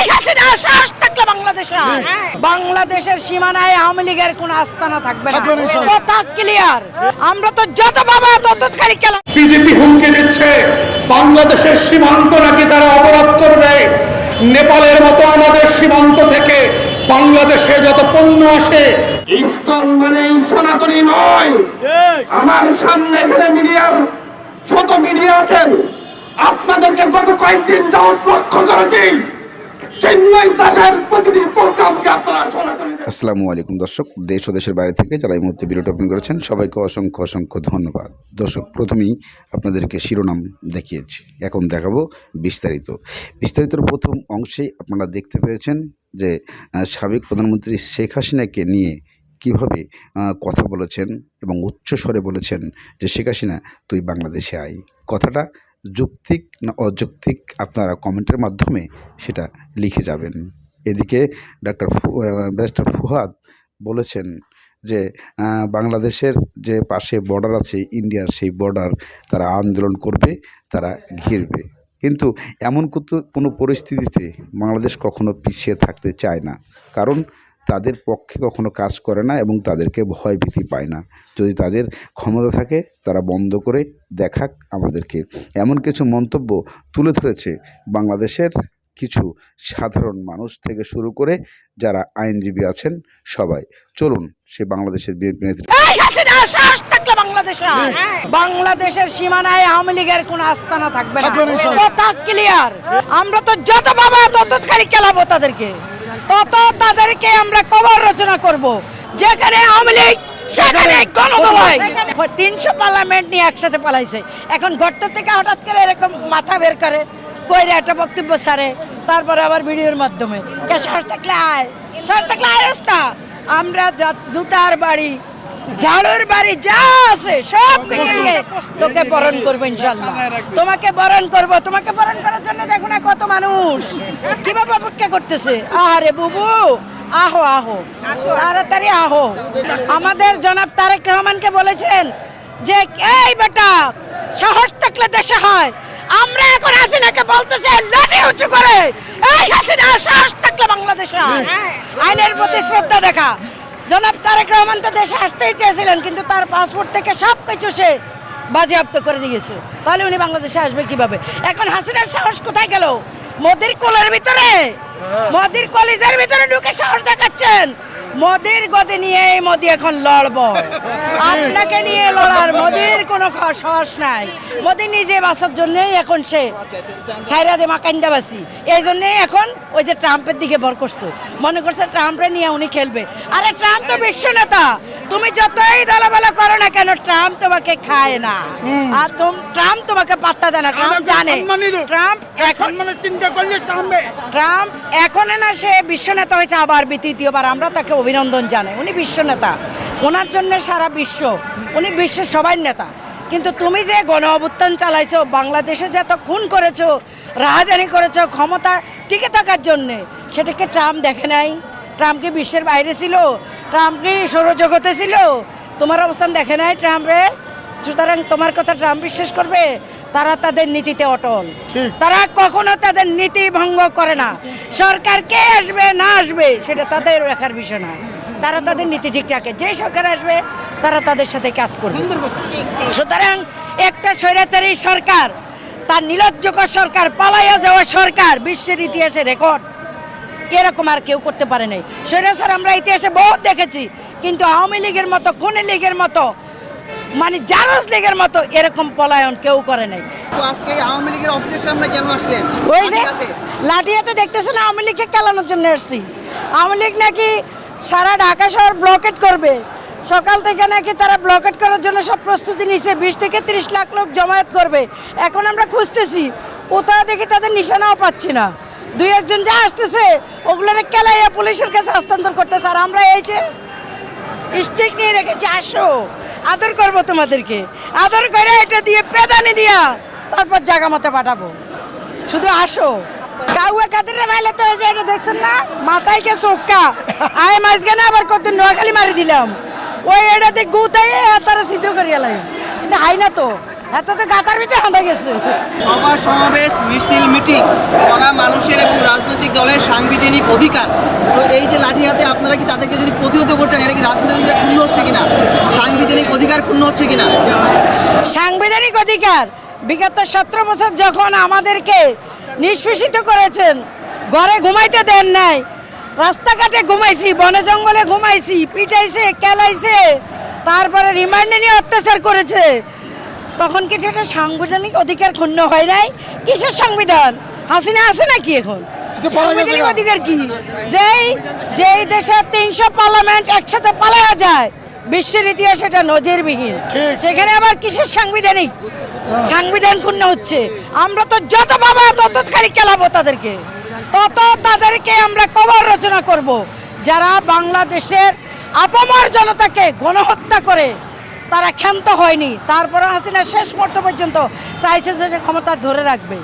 এই হাসিনা সাহস থাকলে বাংলাদেশে বাংলাদেশের সীমানায় আওয়ামী লীগের কোন আস্তানা থাকবে না। কথা ক্লিয়ার আমরা তো যত বাবা তত খালি খেলা। বিজেপি হুমকি দিচ্ছে। বাংলাদেশের সীমান্ত নাকি তারা অবরোধ করবে? নেপালের মতো আমাদের সীমান্ত থেকে বাংলাদেশে যত পণ্য আসে ইসকন মানে সনাতনী নয়। আমার সামনে এখানে মিডিয়ার শত মিডিয়া আছেন। আপনাদেরকে গত কয়েকদিন যাওয়ার লক্ষ্য করেছি। আসসালামু আলাইকুম দর্শক, দেশ ও দেশের বাইরে থেকে যারা এই মুহূর্তে ভিডিওটা ওপেন করেছেন, সবাইকে অসংখ্য অসংখ্য ধন্যবাদ। দর্শক, প্রথমেই আপনাদেরকে শিরোনাম দেখিয়েছি, এখন দেখাবো বিস্তারিত। বিস্তারিতর প্রথম অংশে আপনারা দেখতে পেয়েছেন যে সাবেক প্রধানমন্ত্রী শেখ হাসিনাকে নিয়ে কীভাবে কথা বলেছেন এবং উচ্চ স্বরে বলেছেন যে, শেখ হাসিনা, তুই বাংলাদেশে আয়। কথাটা যৌক্তিক না অযৌক্তিক আপনারা কমেন্টের মাধ্যমে সেটা লিখে যাবেন। এদিকে ডাক্তার ব্যারিস্টার ফুহাদ বলেছেন যে বাংলাদেশের যে পাশে বর্ডার আছে, ইন্ডিয়ার সেই বর্ডার তারা আন্দোলন করবে, তারা ঘিরবে। কিন্তু এমন কোনো পরিস্থিতিতে বাংলাদেশ কখনো পিছিয়ে থাকতে চায় না। কারণ তাদের পক্ষে কখনো কাজ করে না এবং তাদেরকে ভয় ভীতি পায় না। যদি তাদের ক্ষমতা থাকে তারা বন্ধ করে দেখাক আমাদেরকে। এমন কিছু মন্তব্য তুলে ধরেছে বাংলাদেশের কিছু সাধারণ মানুষ থেকে শুরু করে যারা আইনজীবী আছেন সবাই। চলুন সে বাংলাদেশের বিএনপি থাকলে বাংলাদেশে বাংলাদেশের সীমানায় আওয়ামী লীগের কোন আস্তানা থাকবে না। থাকবে না, ইনশাআল্লাহ। কথা ক্লিয়ার আমরা তো যত বাবা তত খালি খেলাবো তাদেরকে। তত তাদেরকে আমরা কবর রচনা করব। যেখানে আওয়ামী লীগ সেখানে গণদোলাই তিনশো পার্লামেন্ট নিয়ে একসাথে পালাইছে। এখন গর্ত থেকে হঠাৎ করে এরকম মাথা বের করে কইরা একটা বক্তব্য সারে তারপরে আবার ভিডিওর মাধ্যমে। কে ক্লায় থাকলে আয় শ্বাস থাকলে আয়স না আমরা জুতার বাড়ি ঝাড়ুর বাড়ি যা আছে সব কিছু নিয়ে তোকে বরণ করব ইনশাল্লাহ তোমাকে বরণ করব তোমাকে বরণ করার জন্য দেখো না কত মানুষ। কীভাবে অপেক্ষা করতেছে? আরে বুবু আহো আহো তাড়াতাড়ি আহো। আমাদের জনাব তারেক রহমানকে বলেছেন যে এই বেটা সাহস থাকলে দেশে হয়। আমরা এখন হাসিনাকে বলতেছে লাঠি উঁচু করে। এই হাসিনা সাহস থাকলে বাংলাদেশে আয়। আইনের প্রতি শ্রদ্ধা দেখা। জনাব তারেক রহমান তো দেশে আসতেই চেয়েছিলেন কিন্তু তার পাসপোর্ট থেকে সব কিছু সে বাজেয়াপ্ত করে দিয়েছে। তাহলে উনি বাংলাদেশে আসবে কীভাবে? এখন হাসিনার সাহস কোথায় গেল? মোদির কোলের ভিতরে? মোদির কলেজের ভিতরে ঢুকে সাহস দেখাচ্ছেন? মোদির গদি নিয়ে মোদি এখন লড়ব। আপনাকে নিয়ে লড়ার মোদির কোনো সাহস নাই। মোদি নিজে বাঁচার জন্যই এখন সে সাইরা দে মাকান্দাবাসী এই জন্যই এখন ওই যে ট্রাম্পের দিকে বর করছে। মনে করছে ট্রাম্পে নিয়ে উনি খেলবে। আরে ট্রাম্প তো বিশ্ব নেতা। তুমি যতই দলাবলা করো না কেন ট্রাম্প তোমাকে খায় না। আর তুম ট্রাম্প তোমাকে পাত্তা দেয় না। ট্রাম্প জানে। ট্রাম্প এখন মানে চিন্তা করলে ট্রাম্প। এখন না সে বিশ্ব নেতা হয়েছে আবার তৃতীয়বার। আমরা তাকে অভিনন্দন জানাই। উনি বিশ্ব নেতা। ওনার জন্য সারা বিশ্ব। উনি বিশ্বের সবাই নেতা। কিন্তু তুমি যে গণ অভ্যুত্থান চালাইছো বাংলাদেশে যে এত খুন করেছ রাহাজানি করেছ ক্ষমতা টিকে থাকার জন্যে সেটাকে ট্রাম্প দেখে নাই? ট্রাম্প কি বিশ্বের বাইরে ছিল? ট্রাম্প কি সৌরজগতে ছিল? তোমার অবস্থান দেখে নাই ট্রাম্পে সুতরাং তোমার কথা ট্রাম্প বিশ্বাস করবে তারা তাদের নীতিতে অটল। তারা কখনো তাদের নীতি ভঙ্গ করে না। সরকার কে আসবে না আসবে সেটা তাদের রাখার বিষয় না তারা তাদের নীতি ঠিক রাখে যে সরকার আসবে তারা তাদের সাথে কাজ করবে। সুতরাং একটা স্বৈরাচারী সরকার তার নিলজ্জকর সরকার পালাইয়া যাওয়া সরকার বিশ্বের ইতিহাসে রেকর্ড। এরকম আর কেউ করতে পারে নাই। স্বৈরাচার আমরা ইতিহাসে বহুত দেখেছি কিন্তু আওয়ামী লীগের মতো খুনি লীগের মতো মানে জারজ লীগের মতো এরকম পলায়ন কেউ করে নাই। আজকে আওয়ামী লীগের অফিসের সামনে কেন আসলেন ওই যে লাঠিয়াতে দেখতেছেন আওয়ামী লীগকে কেলানোর জন্য এসছি। আওয়ামী লীগ নাকি সারা ঢাকা শহর ব্লকেট করবে। সকাল থেকে নাকি তারা ব্লকেট করার জন্য সব প্রস্তুতি নিচ্ছে বিশ থেকে ত্রিশ লাখ লোক জমায়েত করবে। এখন আমরা খুঁজতেছি কোথাও দেখি তাদের নিশানাও পাচ্ছি না। দুই একজন যা আসতেছে, ওগুলোর কেলাইয়া পুলিশের কাছে হস্তান্তর করতেছে। আর আমরা এই যে স্টিক নিয়ে রেখেছি, আসো, আদর করব তোমাদেরকে। আদর করে এটা দিয়ে পেদানি দিয়া তারপর জাগা মতো পাঠাবো। শুধু আসো। কাউয়া কাদের তো এটা দেখছেন না? মাথায় কে চোখকা আয় মাঝখানে আবার কত নোয়াখালী মারি দিলাম। ওই এটাতে গুতাই তারা ছিদ্র করিয়া লাগে কিন্তু হাই না তো। এত তো গাতার ভিতরে হাঁদা গেছে। সভা সমাবেশ মিছিল মিটিং করা মানুষের এবং রাজনৈতিক দলের সাংবিধানিক অধিকার। তো এই যে লাঠি হাতে আপনারা কি তাদেরকে যদি প্রতিহত করতেন এটা কি রাজনৈতিক ক্ষুণ্ণ হচ্ছে কিনা? সাংবিধানিক অধিকার ক্ষুণ্ণ হচ্ছে কিনা? সাংবিধানিক অধিকার? বিগত সতেরো বছর যখন আমাদেরকে নিষ্পেষিত করেছেন ঘরে ঘুমাইতে দেন নাই রাস্তাঘাটে ঘুমাইছি বনে জঙ্গলে ঘুমাইছি পিটাইছে কেলাইছে তারপরে রিমান্ডে নিয়ে অত্যাচার করেছে তখন কি সেটা সাংবিধানিক অধিকার ক্ষুণ্ণ হয় নাই। কিসের সংবিধান? হাসিনা আছে নাকি এখন? সাংবিধানিক অধিকার কি? যেই যেই দেশে তিনশো পার্লামেন্ট একসাথে পালায়া যায় বিশ্বের ইতিহাস এটা নজিরবিহীন। সেখানে আবার কিসের সাংবিধানিক? সাংবিধান ক্ষুণ্ণ হচ্ছে। আমরা তো যত বাবা তত খালি কেলাবো তাদেরকে। তত তাদেরকে আমরা কবর রচনা করব। যারা বাংলাদেশের আপমর জনতাকে গণহত্যা করে তারা ক্ষান্ত হয়নি। তারপরে হাসিনা শেষ মুহূর্ত পর্যন্ত চাইছে যে ক্ষমতা ধরে রাখবে।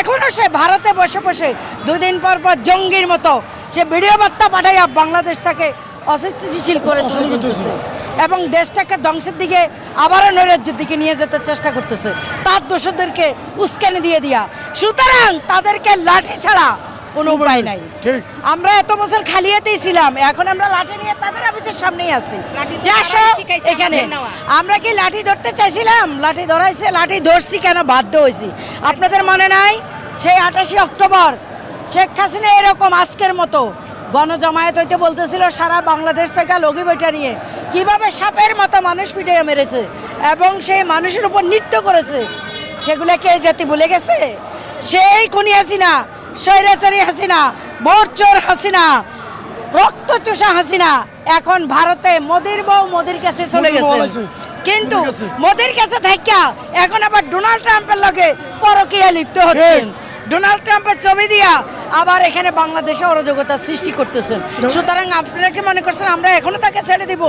এখনও সে ভারতে বসে বসে দুদিন পর পর জঙ্গির মতো সে ভিডিও বার্তা পাঠাইয়া বাংলাদেশ তাকে অস্থিতিশীল করে তুলতেছে এবং দেশটাকে ধ্বংসের দিকে আবারও নৈরাজ্যের দিকে নিয়ে যেতে চেষ্টা করতেছে। তার দোষদেরকে উস্কানি দিয়ে দিয়া। সুতরাং তাদেরকে লাঠি ছাড়া কোনো উপায় নাই। আমরা এত বছর খালিয়াতেই ছিলাম। এখন আমরা লাঠি নিয়ে তাদের অফিসের সামনেই আছি। যে আসো এখানে। আমরা কি লাঠি ধরতে চাইছিলাম? লাঠি ধরাইছে লাঠি ধরছি কেন? বাধ্য হয়েছি। আপনাদের মনে নাই? সেই আঠাশে অক্টোবর শেখ হাসিনা এরকম আজকের মতো গণজমায়েত হইতে বলতেছিল সারা বাংলাদেশ থেকে লগি বইটা নিয়ে। কীভাবে সাপের মতো মানুষ পিটিয়ে মেরেছে এবং সেই মানুষের উপর নৃত্য করেছে? সেগুলো কে জাতি ভুলে গেছে? সেই খুনি হাসিনা স্বৈরাচারী হাসিনা মোরচোর হাসিনা রক্ত চোষা হাসিনা এখন ভারতে মোদির বউ মোদির কাছে চলে গেছে। কিন্তু মোদির কাছে। থাকা এখন আবার ডোনাল্ড ট্রাম্পের লগে পরকীয়া লিপ্ত হচ্ছেন। ডোনাল্ড ট্রাম্পের ছবি দিয়া আবার এখানে বাংলাদেশে অরাজকতার সৃষ্টি করতেছেন। সুতরাং আপনারা কি মনে করছেন আমরা এখনও তাকে ছেড়ে দিব?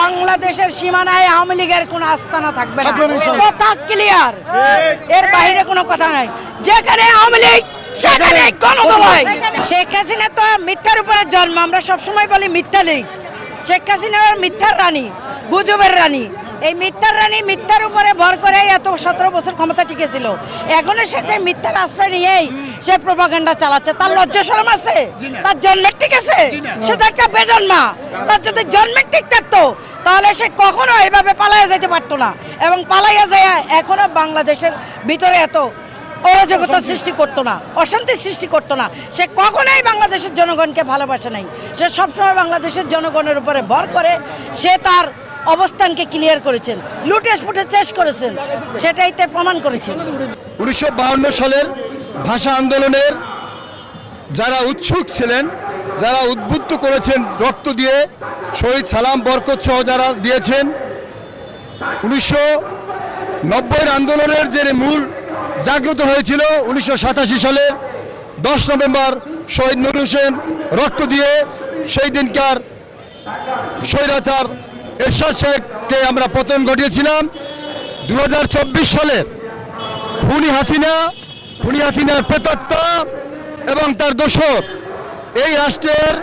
বাংলাদেশের সীমানায় আওয়ামী লীগের কোনো আস্তানা থাকবে না। কথা ক্লিয়ার এর বাইরে কোনো কথা নাই। যেখানে আওয়ামী লীগ সেখানে শেখ হাসিনা তো মিথ্যার উপরে জন্ম আমরা সবসময় বলি মিথ্যা লীগ। শেখ হাসিনা মিথ্যার রানী গুজবের রানী। এই মিথ্যার রানী মিথ্যার উপরে ভর করে এত সতেরো বছর ক্ষমতা টিকেছিল। এখনও সে যে মিথ্যার আশ্রয় নিয়েই সে প্রপাগান্ডা চালাচ্ছে, তার লজ্জা শরম আছে? তার জন্মের ঠিক আছে? সে তো একটা বেজন্মা। তার যদি জন্মের ঠিক থাকতো, তাহলে সে কখনো এভাবে পালাইয়া যেতে পারতো না। এবং পালাইয়া যায় এখনও বাংলাদেশের ভিতরে এত অরাজকতা সৃষ্টি করতো না, অশান্তি সৃষ্টি করতো না। সে কখনোই বাংলাদেশের জনগণকে ভালোবাসে নাই। সে সবসময় বাংলাদেশের জনগণের উপরে ভর করে, সে তার অবস্থানকে ক্লিয়ার করেছেন। লুটেস ফুটে চেস করেছেন। সেটাইতে প্রমাণ করেছেন। উনিশশো সালের ভাষা আন্দোলনের যারা উৎসুক ছিলেন, যারা উদ্বুদ্ধ করেছেন রক্ত দিয়ে, শহীদ সালাম বরকত সহ যারা দিয়েছেন, উনিশশো নব্বইয়ের আন্দোলনের যে মূল জাগ্রত হয়েছিল, উনিশশো সাতাশি সালের দশ নভেম্বর শহীদ নুর হোসেন রক্ত দিয়ে, সেই দিনকার স্বৈরাচার এরশাদ শেখকে আমরা পতন ঘটিয়েছিলাম। দু হাজার চব্বিশ সালে খুনি হাসিনা, খুনি হাসিনার প্রেতাত্মা এবং তার দোষর এই রাষ্ট্রের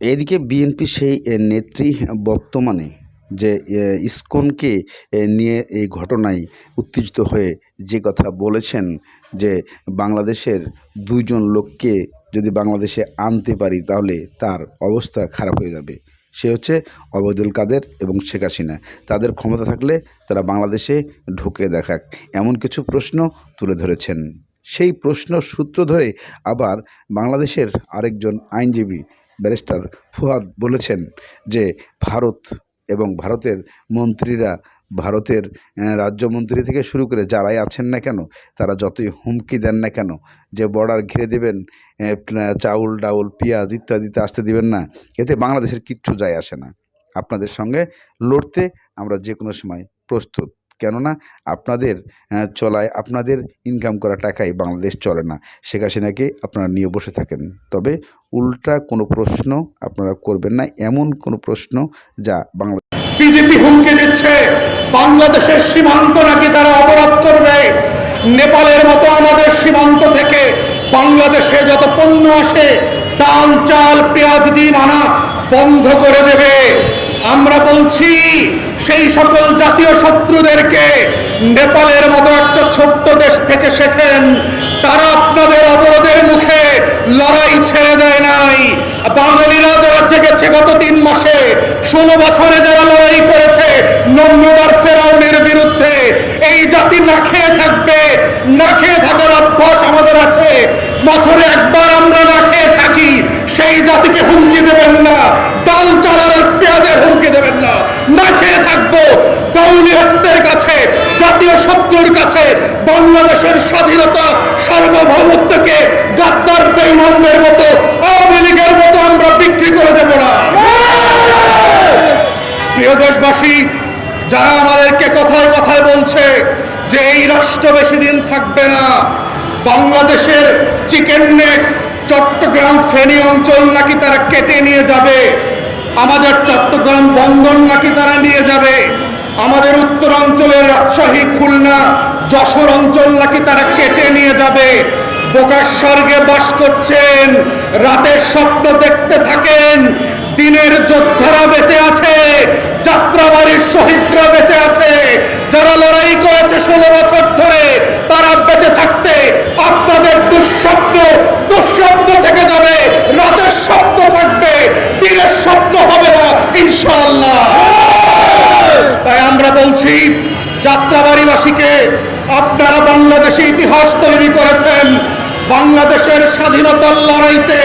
এদিকে বিএনপি সেই নেত্রী বর্তমানে যে ইসকনকে নিয়ে এই ঘটনায় উত্তেজিত হয়ে যে কথা বলেছেন যে বাংলাদেশের দুইজন লোককে যদি বাংলাদেশে আনতে পারি তাহলে তার অবস্থা খারাপ হয়ে যাবে। সে হচ্ছে অবৈদুল কাদের এবং শেখ হাসিনা। তাদের ক্ষমতা থাকলে তারা বাংলাদেশে ঢুকে দেখাক এমন কিছু প্রশ্ন তুলে ধরেছেন। সেই প্রশ্ন সূত্র ধরে আবার বাংলাদেশের আরেকজন আইনজীবী ব্যারিস্টার ফুয়াদ বলেছেন যে, ভারত এবং ভারতের মন্ত্রীরা ভারতের রাজ্যমন্ত্রী থেকে শুরু করে যারাই আছেন না কেন, তারা যতই হুমকি দেন না কেন, যে বর্ডার ঘিরে দেবেন চাউল, ডাউল, পেঁয়াজ ইত্যাদিতে আসতে দিবেন না, এতে বাংলাদেশের কিচ্ছু যায় আসে না। আপনাদের সঙ্গে লড়তে আমরা যে কোনো সময় প্রস্তুত। কেননা আপনাদের চলায় আপনাদের ইনকাম করা টাকায় বাংলাদেশ চলে না। শেখ হাসিনাকে আপনারা নিয়ে বসে থাকেন। তবে উল্টা কোনো প্রশ্ন আপনারা করবেন না। এমন কোনো প্রশ্ন যা বাংলা বিজেপি হুমকি দিচ্ছে। বাংলাদেশের সীমান্ত নাকি তারা অবরোধ করবে? নেপালের মতো আমাদের সীমান্ত থেকে বাংলাদেশে যত পণ্য আসে, ডাল, চাল, পেঁয়াজ, ডিম আনা বন্ধ করে দেবে। আমরা বলছি, সেই সকল জাতীয় শত্রুদেরকে নেপালের মতো একটা ছোট্ট দেশ থেকে শেখেন। তারা আপনাদের অবরোধের মুখে লড়াই ছেড়ে দেয় নাই। বাঙালিরা যারা জেগেছে গত তিন মাসে, ষোলো বছরে যারা লড়াই করেছে নম্রদার ফেরাউনের বিরুদ্ধে, এই জাতি না খেয়ে থাকবে, না খেয়ে থাকার অভ্যাস আমাদের আছে। বছরে একবার আমরা না খেয়ে থাকি, সেই জাতিকে হুমকি দেবেন না। ডাল চালার আর হুমকি দেবেন না। না খেয়ে থাকব। দৌলিহত্যের কাছে, জাতীয় শত্রুর কাছে বাংলাদেশের স্বাধীনতা সার্বভৌমত্বকে গাদ্দার বেইমানদের মতো, আওয়ামী লীগের মতো আমরা বিক্রি করে দেব না। প্রিয় দেশবাসী, যারা আমাদেরকে কথায় কথায় বলছে যে এই রাষ্ট্র বেশি দিন থাকবে না, বাংলাদেশের চিকেন নেক চট্টগ্রাম ফেনী অঞ্চল নাকি তারা কেটে নিয়ে যাবে? আমাদের চট্টগ্রাম বন্দর নাকি তারা নিয়ে যাবে? আমাদের উত্তরাঞ্চলের রাজশাহী, খুলনা, যশোর অঞ্চল নাকি তারা কেটে নিয়ে যাবে? বোকার স্বর্গে বাস করছেন, রাতের স্বপ্ন দেখতে থাকেন, দিনের যোদ্ধারা বেঁচে আছে, যাত্রাবাড়ির শহীদরা বেঁচে আছে। যারা লড়াই করেছে ষোলো বছর ধরে, তারা বেঁচে থাকতে আপনাদের দুঃস্বপ্ন দুঃস্বপ্ন থেকে যাবে, রাতের স্বপ্ন থাকবে দিনের স্বপ্ন হবে না ইনশাআল্লাহ তাই আমরা বলছি যাত্রাবাড়িবাসীকে আপনারা বাংলাদেশে ইতিহাস তৈরি করেছেন। বাংলাদেশের স্বাধীনতার লড়াইতে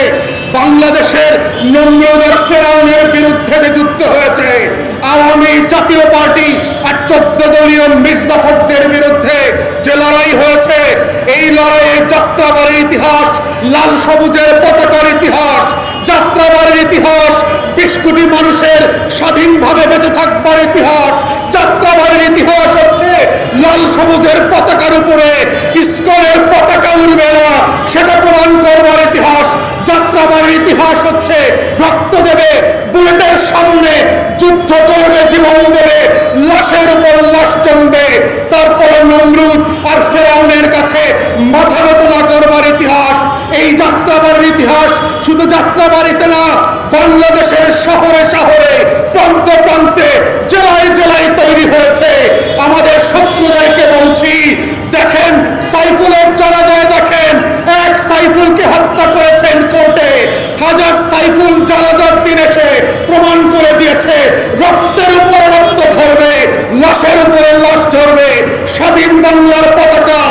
বাংলাদেশের নম্রদের ফেরাউনের বিরুদ্ধে যে যুদ্ধ হয়েছে, আওয়ামী জাতীয় পার্টি আর চোদ্দ দলীয় মির্জাফরদের বিরুদ্ধে যে লড়াই হয়েছে, এই লড়াইয়ে যাত্রাবাড়ির ইতিহাস, লাল সবুজের পতাকার ইতিহাস, যাত্রাবাড়ির ইতিহাস বিশ কোটি মানুষের স্বাধীনভাবে বেঁচে থাকবার ইতিহাস যাত্রাবাড়ির ইতিহাস হচ্ছে লাল সবুজের পতাকার উপরে ইস্কনের পতাকা উড়বে না সেটা প্রমাণ করবার ইতিহাস যাত্রাবাড়ির ইতিহাস হচ্ছে রক্ত দেবে, বুলেটের সামনে যুদ্ধ করবে, জীবন দেবে, লাশের উপর লাশ জমবে। তারপরে নমরুদ আর ফেরাউনের কাছে মাথা নত না করবার ইতিহাস। এই যাত্রাবাড়ির ইতিহাস শুধু যাত্রাবাড়িতে না, বাংলাদেশের শহরে শহরে, প্রান্তে প্রান্তে, জেলায় জেলায় তৈরি হয়েছে আমাদের শত্রুদেরকে বলছি দেখেন সাইফুলের জানাজায় দেখেন এক সাইফুলকে হত্যা করেছেন কোর্টে হাজার সাইফুল জানাজার দিন এসে প্রমাণ করে দিয়েছে রক্তের উপরে রক্ত ঝরবে লাশের উপরে লাশ ঝরবে স্বাধীন বাংলার পতাকা,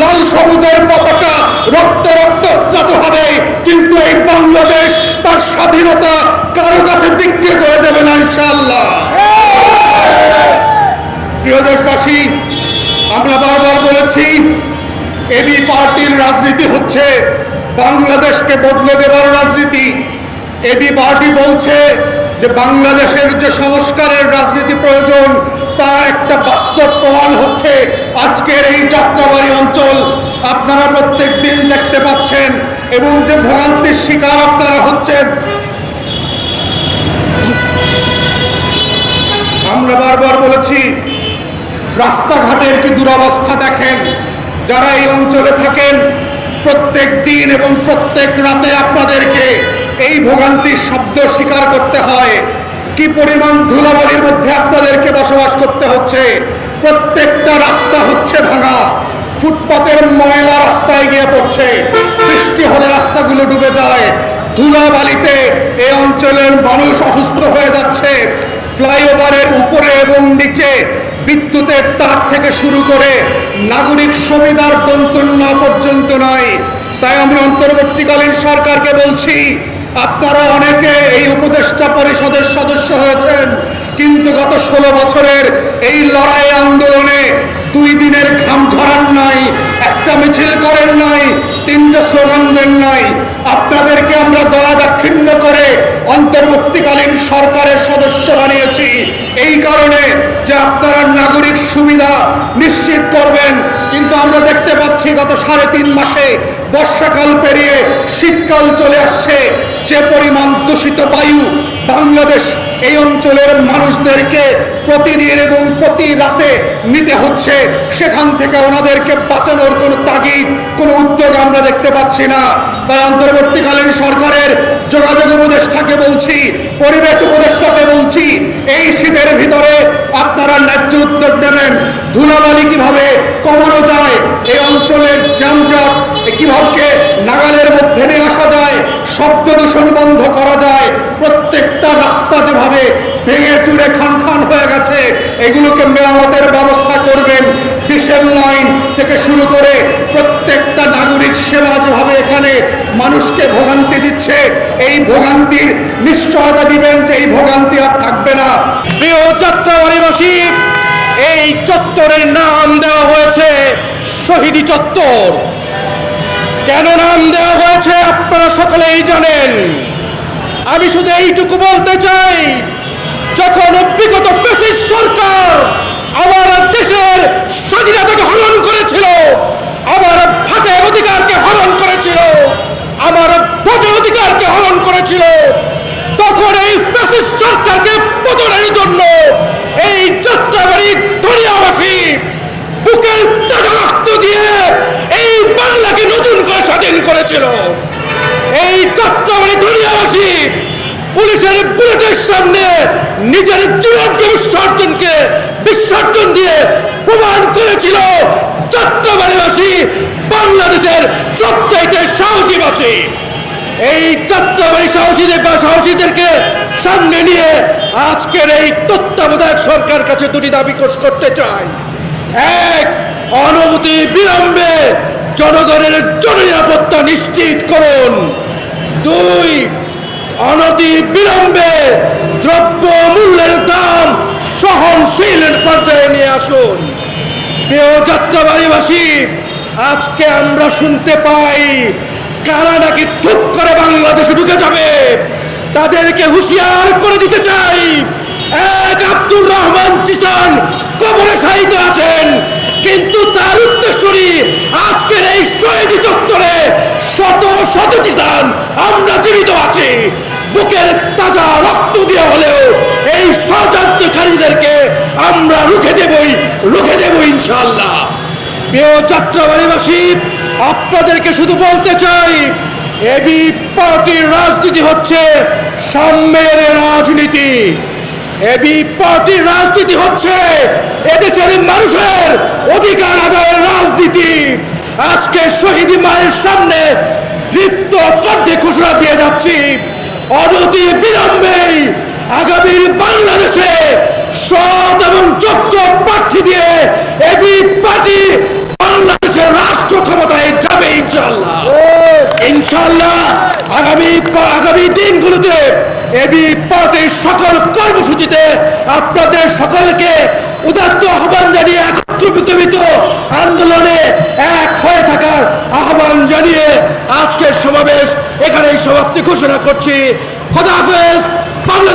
লাল সবুজের পতাকা, রক্ত রক্তস্নাত হবে। কিন্তু এই বাংলাদেশ তার স্বাধীনতা কারও কাছে বিক্রি করে দেবে না, ইনশাআল্লাহ। প্রিয় দেশবাসী, আমরা বারবার বলেছি, এবি পার্টির রাজনীতি হচ্ছে বাংলাদেশকে বদলে দেবার রাজনীতি। এবি পার্টি বলছে যে বাংলাদেশের যে সংস্কারের রাজনীতি প্রয়োজন তা একটা বাস্তব প্রমাণ হচ্ছে আজকের এই যাত্রাবাড়ি অঞ্চল। আপনারা প্রত্যেক দিন দেখতে পাচ্ছেন এবং যে ভোগান্তির শিকার আপনারা হচ্ছেন। আমরা বারবার বলেছি, রাস্তাঘাটের কি দুরবস্থা দেখেন? যারা এই অঞ্চলে থাকেন, প্রত্যেক দিন এবং প্রত্যেক রাতে আপনাদেরকে এই ভোগান্তির শব্দ স্বীকার করতে হয়। কি পরিমাণ ধুলাবালির মধ্যে আপনাদেরকে বসবাস করতে হচ্ছে? প্রত্যেকটা রাস্তা হচ্ছে ভাঙা। ফুটপাতের ময়লা রাস্তায় গিয়ে পড়ছে। বৃষ্টি হলে রাস্তাগুলো ডুবে যায়। ধুলাবালিতে এই অঞ্চলের মানুষ অসুস্থ হয়ে যাচ্ছে। ফ্লাইওভারের উপরে এবং নিচে বিদ্যুতের তার থেকে শুরু করে নাগরিক সুবিধার দন্তন্য পর্যন্ত নয়। তাই আমরা অন্তর্বর্তীকালীন সরকারকে বলছি আপনারা অনেকে এই উপদেষ্টা পরিষদের সদস্য হয়েছেন, কিন্তু গত ষোলো বছরের এই লড়াই আন্দোলনে দুই দিনের ঘাম ঝরান নাই, একটা মিছিল করেন নাই, তিনটা স্লোগান দেন নাই আপনাদেরকে আমরা দয়া দাক্ষিণ্য করে অন্তর্বর্তীকালীন সরকারের সদস্য বানিয়েছি। এই কারণে যে আপনারা নাগরিক সুবিধা নিশ্চিত করবেন, কিন্তু আমরা দেখতে পাচ্ছি গত সাড়ে তিন মাসে বর্ষাকাল পেরিয়ে শীতকাল চলে আসছে। যে পরিমাণ দূষিত বায়ু বাংলাদেশ এই অঞ্চলের মানুষদেরকে প্রতিদিন এবং প্রতি রাতে নিতে হচ্ছে, সেখান থেকে ওনাদেরকে বাঁচানোর কোনো তাগিদ কোনো উদ্যোগ আমরা দেখতে পাচ্ছি না। তাই অন্তর্বর্তীকালীন সরকারের যোগাযোগ উপদেষ্টাকে বলছি, পরিবেশ উপদেষ্টাকে বলছি, এই শীতের ভিতরে আপনারা ন্যায্য উদ্যোগ নেবেন। ধুলাবালি কীভাবে কমানো যায়, এই অঞ্চলের যানজট কীভাবে নাগালের মধ্যে নিয়ে আসা যায়, শব্দ দূষণ বন্ধ করা যায়, প্রত্যেকটা রাস্তা যেভাবে ভেঙে চুরে খান খান হয়ে গেছে, এগুলোকে মেরামতের ব্যবস্থা করবেন। ডিসেল লাইন থেকে শুরু করে প্রত্যেকটা নাগরিক সেবা যেভাবে এখানে মানুষকে ভোগান্তি দিচ্ছে, এই ভোগান্তির নিশ্চয়তা দিবেন যে এই ভোগান্তি আর থাকবে না। প্রিয় এই চত্বরের নাম দেওয়া হয়েছে শহীদি চত্বর। কেন নাম দেওয়া হয়েছে আপনারা সকলেই জানেন। আমি শুধু এইটুকু বলতে চাই, যখন বিগত সরকার আমার দেশের স্বাধীনতাকে হরণ করেছিল। আমার ভাতের অধিকারকে হরণ করেছিল। আমার ভোটের অধিকারকে হরণ করেছিল। তখন এই ফ্যাসিস্ট সরকারকে পতনের জন্য এই যাত্রাবাড়ি ধনিয়াবাসী বুকের তাজা রক্ত দিয়ে এই বাংলাকে নতুন করে স্বাধীন করেছিল। এই যাত্রাবাড়ি ধনিয়াবাসী পুলিশের বুলেটের সামনে নিজের জীবনকে বিসর্জনকে বিসর্জন দিয়ে প্রমাণ করেছিল যাত্রাবাড়িবাসী বাংলাদেশের সবচাইতে সাহসীবাসী এই যাত্রাবাড়ি সাহসীদের বা সাহসীদেরকে সামনে নিয়ে আজকের এই তত্ত্বাবধায়ক সরকার কাছে দুটি দাবি কোষ করতে চাই। এক অনুমতি বিলম্বে জনগণের জননিরাপত্তা নিশ্চিত করুন। দুই, অনতি বিলম্বে দ্রব্য মূল্যের দাম সহনশীল পর্যায়ে নিয়ে আসুন। প্রিয় যাত্রাবাড়িবাসী, আজকে আমরা শুনতে পাই, কারা নাকি ঠুক করে বাংলাদেশে ঢুকে যাবে? তাদেরকে হুঁশিয়ার করে দিতে চাই। এক আব্দুর রহমান চিসান কবরে সাহিত্য আছেন, কিন্তু তার উত্তরসূরি আজকের এই শহীদ চত্বরে শত শত চিসান আমরা জীবিত আছি। বুকের তাজা রক্ত দিয়ে হলেও এই ষড়যন্ত্রকারীদেরকে আমরা রুখে দেবই, রুখে দেব ইনশাল্লাহ প্রিয় যাত্রাবাড়িবাসী, আপনাদেরকে শুধু বলতে চাই, এবি পার্টির রাজনীতি হচ্ছে সাম্যের রাজনীতি। এবি পার্টির রাজনীতি হচ্ছে এদেশের মানুষের অধিকার আদায়ের রাজনীতি। আজকে শহীদ মায়ের সামনে দৃপ্ত কণ্ঠে ঘোষণা দিয়ে যাচ্ছি। অনতি বিলম্বেই আগামীর বাংলাদেশে সৎ এবং যোগ্য প্রার্থী দিয়ে এবি পার্টি বাংলাদেশের রাষ্ট্র ক্ষমতায় যাবে ইনশাল্লাহ ইনশাল্লাহ আগামী আগামী দিনগুলোতে এবি পার্টির সকল কর্মসূচিতে আপনাদের সকলকে উদাত্ত আহ্বান জানিয়ে একত্রিত আন্দোলনে এক হয়ে থাকার আহ্বান জানিয়ে আজকের সমাবেশ এখানেই সমাপ্তি ঘোষণা করছি। খোদা হাফেজ, বাংলাদেশ